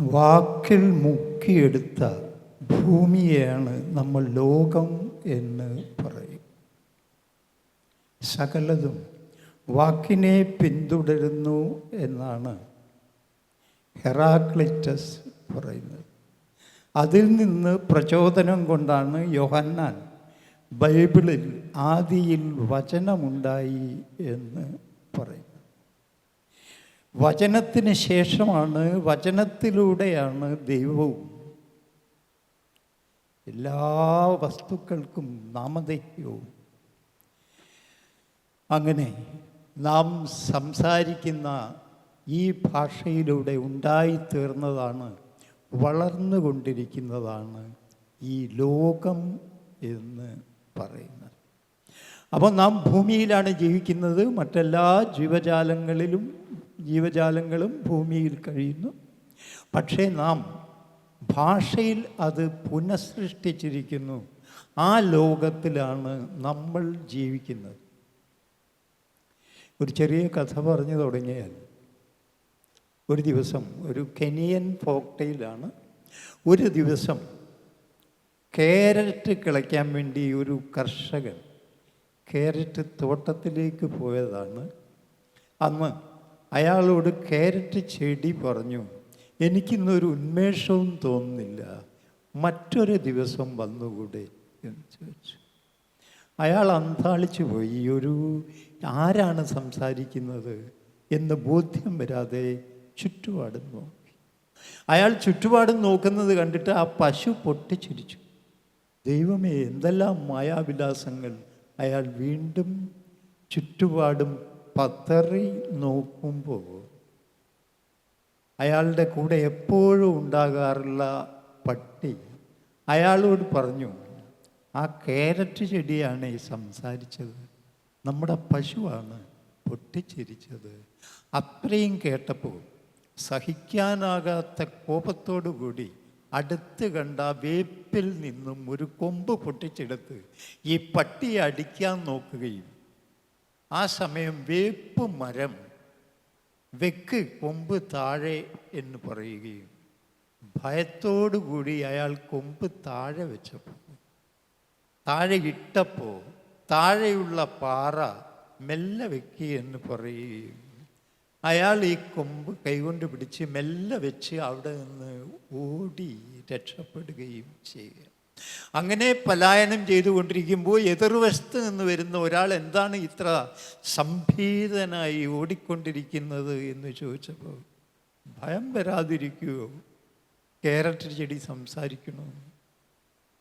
വാക്കിൽ മുക്കിയെടുത്ത ഭൂമിയാണ് നമ്മൾ ലോകം എന്ന് പറയും. സകലതും വാക്കിനെ പിന്തുടരുന്നു എന്നാണ് ഹെറാക്ലിറ്റസ് പറയുന്നത്. അതിൽ നിന്ന് പ്രചോദനം കൊണ്ടാണ് യോഹന്നാൻ ബൈബിളിൽ ആദിയിൽ വചനമുണ്ടായി എന്ന് പറയുന്നത് വചനത്തിന് ശേഷമാണ് വചനത്തിലൂടെയാണ് ദൈവവും. എല്ലാ വസ്തുക്കൾക്കും നാമധേയവും. അങ്ങനെ നാം സംസാരിക്കുന്ന ഈ ഭാഷയിലൂടെ ഉണ്ടായിത്തീർന്നതാണ് വളർന്നുകൊണ്ടിരിക്കുന്നതാണ് ഈ ലോകം എന്ന് പറയുന്നത്. അപ്പോൾ നാം ഭൂമിയിലാണ് ജീവിക്കുന്നത് മറ്റെല്ലാ ജീവജാലങ്ങളിലും ജീവജാലങ്ങളും ഭൂമിയിൽ കഴിയുന്നു. പക്ഷേ നാം ഭാഷയിൽ അത് പുനഃസൃഷ്ടിച്ചിരിക്കുന്നു. ആ ലോകത്തിലാണ് നമ്മൾ ജീവിക്കുന്നത്. ഒരു ചെറിയ കഥ പറഞ്ഞു തുടങ്ങിയാൽ ഒരു ദിവസം ഒരു കെനിയൻ ഫോക്ടയിലാണ്. ഒരു ദിവസം കാരറ്റ് കിളയ്ക്കാൻ വേണ്ടി ഒരു കർഷകൻ കാരറ്റ് തോട്ടത്തിലേക്ക് പോയതാണ്. അന്ന് അയാളോട് കാരറ്റ് ചെടി പറഞ്ഞു എനിക്കിന്നൊരു ഉന്മേഷവും തോന്നുന്നില്ല. മറ്റൊരു ദിവസം വന്നുകൂടെ? എന്ന് ചോദിച്ചു. അയാൾ അന്താളിച്ചു പോയി ഒരു ആരാണ് സംസാരിക്കുന്നത്? എന്ന് ബോധ്യം വരാതെ ചുറ്റുപാടും നോക്കി. അയാൾ ചുറ്റുപാടും നോക്കുന്നത് കണ്ടിട്ട് ആ പശു പൊട്ടിച്ചിരിച്ചു. ദൈവമേ എന്തെല്ലാം മായാവിലാസങ്ങൾ? അയാൾ വീണ്ടും ചുറ്റുപാടും പതറി നോക്കുമ്പോൾ അയാളുടെ കൂടെ എപ്പോഴും ഉണ്ടാകാറുള്ള പട്ടി അയാളോട് പറഞ്ഞു ആ കാരറ്റ് ചെടിയാണ് ഈ സംസാരിച്ചത്. നമ്മുടെ പശുവാണ് പൊട്ടിച്ചിരിച്ചത്. അത്രയും കേട്ടപ്പോൾ സഹിക്കാനാകാത്ത കോപത്തോടു കൂടി അടുത്ത് കണ്ട വേപ്പിൽ നിന്നും ഒരു കൊമ്പ് പൊട്ടിച്ചെടുത്ത് ഈ പട്ടിയെ അടിക്കാൻ നോക്കുകയും ആ സമയം വേപ്പ് മരം വെക്ക് കൊമ്പ് താഴെ എന്ന് പറയുകയും ഭയത്തോടു കൂടി അയാൾ കൊമ്പ് താഴെ വെച്ചപ്പോൾ താഴെ ഇട്ടപ്പോൾ താഴെയുള്ള പാറ മെല്ലെ വെക്ക് എന്ന് പറയുകയും അയാൾ ഈ കൊമ്പ് കൈകൊണ്ട് പിടിച്ച് മെല്ലെ വെച്ച് അവിടെ നിന്ന് ഓടി രക്ഷപ്പെടുകയും ചെയ്യുക അങ്ങനെ പലായനം ചെയ്തുകൊണ്ടിരിക്കുമ്പോൾ എതിർവശത്ത് നിന്ന് വരുന്ന ഒരാൾ എന്താണ് ഇത്ര സംഭീതനായി ഓടിക്കൊണ്ടിരിക്കുന്നത് എന്ന് ചോദിച്ചപ്പോൾ ഭയം വരാതിരിക്കുകയോ കേരറ്റ് ചെടി സംസാരിക്കുന്നു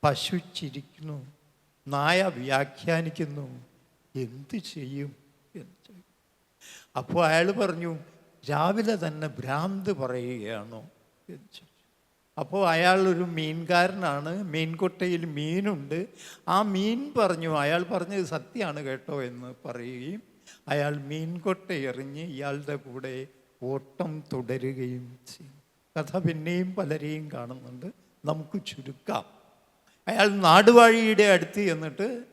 പശു ചിരിക്കുന്നു നായ വ്യാഖ്യാനിക്കുന്നു എന്ത് ചെയ്യും? എന്ന് ചോദിച്ചു. അപ്പോൾ അയാൾ പറഞ്ഞു രാവിലെ തന്നെ ഭ്രാന്ത് പറയുകയാണോ? എന്ന് ചോദിച്ചു. അപ്പോൾ അയാൾ ഒരു മീൻകാരനാണ് മീൻകൊട്ടയിൽ മീനുണ്ട്. ആ മീൻ പറഞ്ഞു അയാൾ പറഞ്ഞത് സത്യമാണ് കേട്ടോ എന്ന് പറയുകയും അയാൾ മീൻകൊട്ട എറിഞ്ഞ് ഇയാളുടെ കൂടെ ഓട്ടം തുടരുകയും ചെയ്യും. കഥ പിന്നെയും പലരെയും കാണുന്നുണ്ട്. നമുക്ക് ചുരുക്കാം. അയാൾ നാടുവാഴിയുടെ അടുത്ത് ചെന്നിട്ട്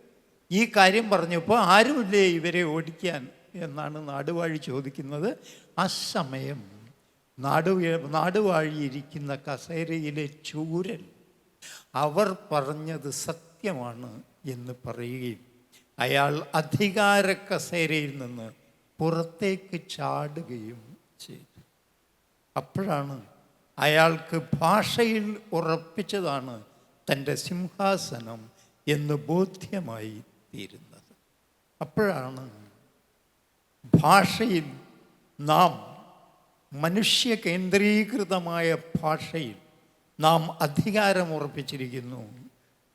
ഈ കാര്യം പറഞ്ഞപ്പോൾ ആരുമില്ലേ ഇവരെ ഓടിക്കാൻ? എന്നാണ് നാടുവാഴി ചോദിക്കുന്നത്. ആ സമയം നാടു നാടുവാഴിയിരിക്കുന്ന കസേരയിലെ ചൂരൻ അവർ പറഞ്ഞത് സത്യമാണ് എന്ന് പറയുകയും അയാൾ അധികാര കസേരയിൽ നിന്ന് പുറത്തേക്ക് ചാടുകയും ചെയ്തു. അപ്പോഴാണ് അയാൾക്ക് ഭാഷയിൽ ഉറപ്പിച്ചതാണ് തന്റെ സിംഹാസനം എന്ന് ബോധ്യമായി തീരുന്നത്. അപ്പോഴാണ് ഭാഷയിൽ നാം മനുഷ്യ കേന്ദ്രീകൃതമായ ഭാഷയിൽ നാം അധികാരമുറപ്പിച്ചിരിക്കുന്നു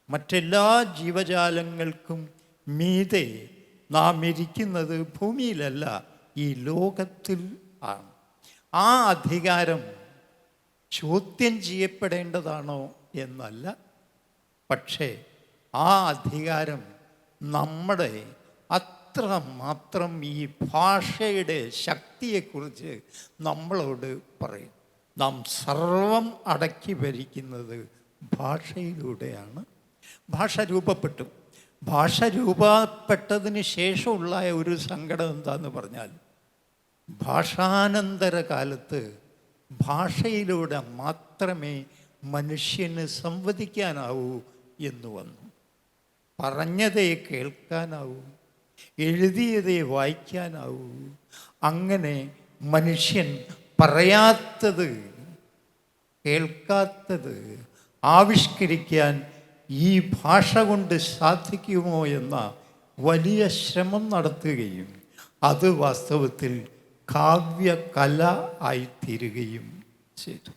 മറ്റെല്ലാ ജീവജാലങ്ങൾക്കും മീതെ നാം ഇരിക്കുന്നത് ഭൂമിയിലല്ല ഈ ലോകത്തിൽ ആണ്. ആ അധികാരം ചോദ്യം ചെയ്യപ്പെടേണ്ടതാണോ എന്നല്ല പക്ഷേ ആ അധികാരം നമ്മുടെ അത്ര മാത്രം ഈ ഭാഷയുടെ ശക്തിയെക്കുറിച്ച് നമ്മളോട് പറയും. നാം സർവം അടക്കി ഭരിക്കുന്നത് ഭാഷയിലൂടെയാണ്. ഭാഷ രൂപപ്പെട്ടു. ഭാഷ രൂപപ്പെട്ടതിന് ശേഷമുള്ള ഒരു സങ്കടം എന്താന്ന് പറഞ്ഞാൽ ഭാഷാനന്തര കാലത്ത് ഭാഷയിലൂടെ മാത്രമേ മനുഷ്യന് സംവദിക്കാനാവൂ എന്ന് വന്നു. പറഞ്ഞതേ കേൾക്കാനാവൂ. എഴുതിയതേ വായിക്കാനാവൂ. അങ്ങനെ മനുഷ്യൻ പറയാത്തത് കേൾക്കാത്തത് ആവിഷ്കരിക്കാൻ ഈ ഭാഷ കൊണ്ട് സാധിക്കുമോ എന്ന വലിയ ശ്രമം നടത്തുകയും അത് വാസ്തവത്തിൽ കാവ്യകല ആയിത്തീരുകയും ചെയ്തു.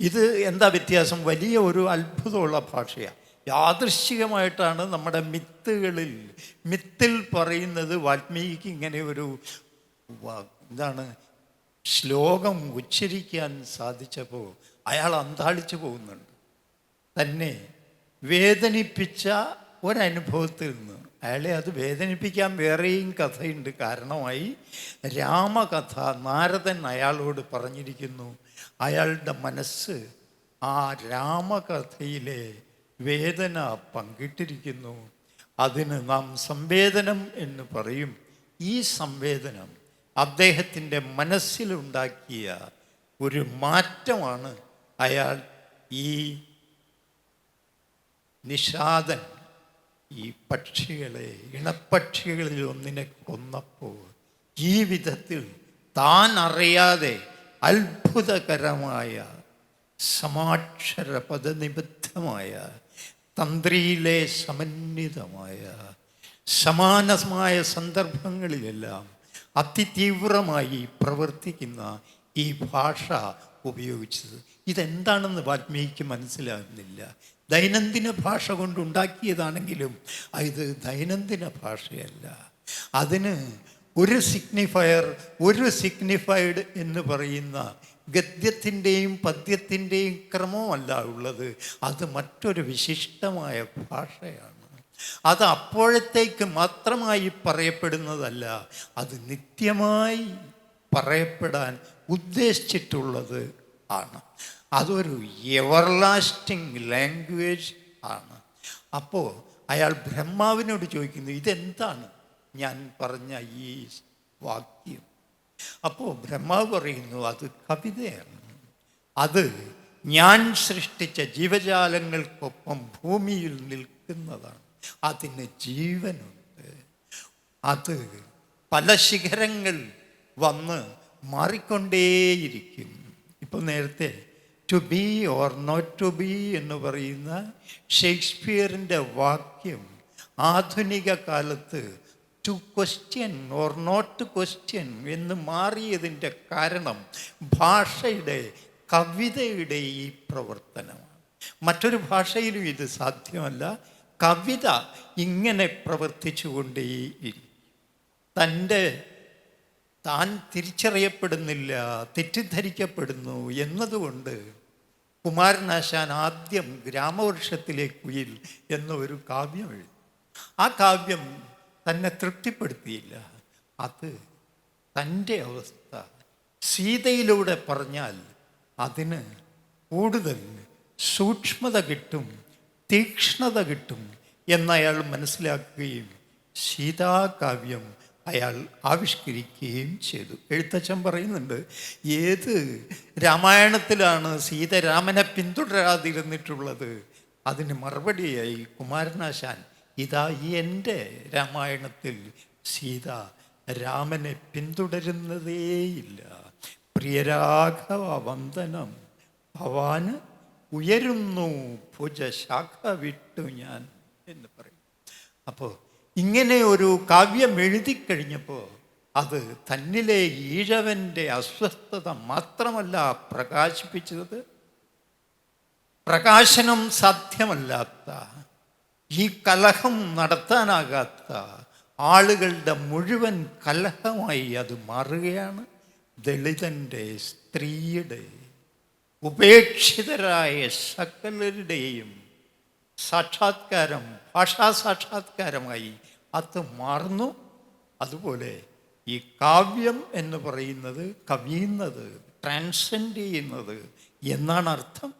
ഇത് എന്താ വ്യത്യാസം? വലിയ ഒരു അത്ഭുതമുള്ള ഭാഷയാണ്. യാദൃശ്ചികമായിട്ടാണ് നമ്മുടെ മിത്തുകളിൽ മിത്തിൽ പറയുന്നത് വാൽമീകിക്ക് ഇങ്ങനെ ഒരു എന്താണ് ശ്ലോകം ഉച്ചരിക്കാൻ സാധിച്ചപ്പോൾ അയാൾ അന്താളിച്ചു പോകുന്നുണ്ട്. തന്നെ വേദനിപ്പിച്ച ഒരനുഭവത്തിൽ നിന്ന് അയാളെ അത് വേദനിപ്പിക്കാൻ വേറെയും കഥയുണ്ട്. കാരണമായി രാമകഥ നാരദൻ അയാളോട് പറഞ്ഞിരിക്കുന്നു അയാളുടെ മനസ്സ് ആ രാമകഥയിലെ വേദന പങ്കിട്ടിരിക്കുന്നു. അതിന് നാം സംവേദനം എന്ന് പറയും. ഈ സംവേദനം അദ്ദേഹത്തിന്റെ മനസ്സിലുണ്ടാക്കിയ ഒരു മാറ്റമാണ് അയാൾ ഈ നിഷാദൻ ഈ പക്ഷികളെ ഇണപ്പക്ഷികളിൽ ഒന്നിനെ കൊന്നപ്പോൾ ഈ വിധത്തിൽ താൻ അറിയാതെ അത്ഭുതകരമായ സമാക്ഷര പദനിബദ്ധമായ തന്ത്രിയിലെ സമന്വിതമായ സമാനമായ സന്ദർഭങ്ങളിലെല്ലാം അതിതീവ്രമായി പ്രവർത്തിക്കുന്ന ഈ ഭാഷ ഉപയോഗിച്ചത്. ഇതെന്താണെന്ന് വാൽമീകിക്ക് മനസ്സിലാകുന്നില്ല. ദൈനംദിന ഭാഷ കൊണ്ടുണ്ടാക്കിയതാണെങ്കിലും ഇത് ദൈനംദിന ഭാഷയല്ല. അതിന് ഒരു സിഗ്നിഫയർ ഒരു സിഗ്നിഫൈഡ് എന്ന് പറയുന്ന ഗദ്യത്തിന്റെയും പദ്യത്തിന്റെയും ക്രമമല്ല ഉള്ളത്. അത് മറ്റൊരു വിശിഷ്ടമായ ഭാഷയാണ്. അത് അപ്പോഴത്തേക്ക് മാത്രമായി പറയപ്പെടുന്നതല്ല അത് നിത്യമായി പറയപ്പെടാൻ ഉദ്ദേശിച്ചിട്ടുള്ളത് ആണ്. അതൊരു എവർലാസ്റ്റിംഗ് ലാംഗ്വേജ് ആണ്. അപ്പോൾ അയാൾ ബ്രഹ്മാവിനോട് ചോദിക്കുന്നു ഇതെന്താണ്? ഞാൻ പറഞ്ഞ ഈ വാക്യം. അപ്പോൾ ബ്രഹ്മാവ് പറയുന്നു അത് കവിതയാണ്. അത് ഞാൻ സൃഷ്ടിച്ച ജീവജാലങ്ങൾക്കൊപ്പം ഭൂമിയിൽ നിൽക്കുന്നതാണ്. അതിന് ജീവനുണ്ട്. അത് പല ശിഖരങ്ങൾ വന്ന് മാറിക്കൊണ്ടേയിരിക്കും ഇപ്പോൾ നേരത്തെ to be or not to be എന്ന് പറയുന്ന ഷേക്സ്പിയറിന്റെ വാക്യം ആധുനിക കാലത്ത് to question or not question എന്ന് മാറിയതിന്റെ കാരണം ഭാഷയുടെ കവിതയുടെ ഈ പ്രവർത്തനമാണ്. മറ്റൊരു ഭാഷയിലും ഇത് സാധ്യമല്ല. കവിത ഇങ്ങനെ പ്രവർത്തിച്ചുകൊണ്ടേ തന്റെ താൻ തിരിച്ചറിയപ്പെടുന്നില്ല തെറ്റിദ്ധരിക്കപ്പെടുന്നു എന്നതുകൊണ്ട് കുമാരനാശാൻ ആദ്യം ഗ്രാമവർഷത്തിലെ കുയിൽ എന്നൊരു കാവ്യം എഴുതി. ആ കാവ്യം തന്നെ തൃപ്തിപ്പെടുത്തിയില്ല. അത് തന്റെ അവസ്ഥ. സീതയിലൂടെ പറഞ്ഞാൽ അതിന് കൂടുതൽ സൂക്ഷ്മത കിട്ടും തീക്ഷ്ണത കിട്ടും എന്നയാൾ മനസ്സിലാക്കുകയും സീതാകാവ്യം അയാൾ ആവിഷ്കരിക്കുകയും ചെയ്തു. എഴുത്തച്ഛൻ പറയുന്നുണ്ട് ഏത് രാമായണത്തിലാണ് സീത രാമനെ പിന്തുടരാതിരുന്നിട്ടുള്ളത്? അതിന് മറുപടിയായി കുമാരനാശാൻ ഇതാ എന്റെ രാമായണത്തിൽ സീത രാമനെ പിന്തുടരുന്നതേയില്ല. പ്രിയരാഘവ വന്ദനം ഭവാന് ഉയരുന്നു ഭുജ ശാഖ വിട്ടു ഞാൻ എന്ന് പറയും. അപ്പോൾ ഇങ്ങനെ ഒരു കാവ്യം എഴുതി കഴിഞ്ഞപ്പോൾ അത് തന്നിലെ ഈഴവന്റെ അസ്വസ്ഥത മാത്രമല്ല പ്രകാശിപ്പിച്ചത്. പ്രകാശനം സാധ്യമല്ലാത്ത ഈ കലഹം നടത്താനാകാത്ത ആളുകളുടെ മുഴുവൻ കലഹമായി അത് മാറുകയാണ്. ദളിതന്റെ സ്ത്രീയുടെ ഉപേക്ഷിതരായ സകലരുടെയും സാക്ഷാത്കാരം ഭാഷാ സാക്ഷാത്കാരമായി അത് മാറുന്നു. അതുപോലെ ഈ കാവ്യം എന്ന് പറയുന്നത് കവിയുന്നത് ട്രാൻസെൻഡ് ചെയ്യുന്നത് എന്നാണ് അർത്ഥം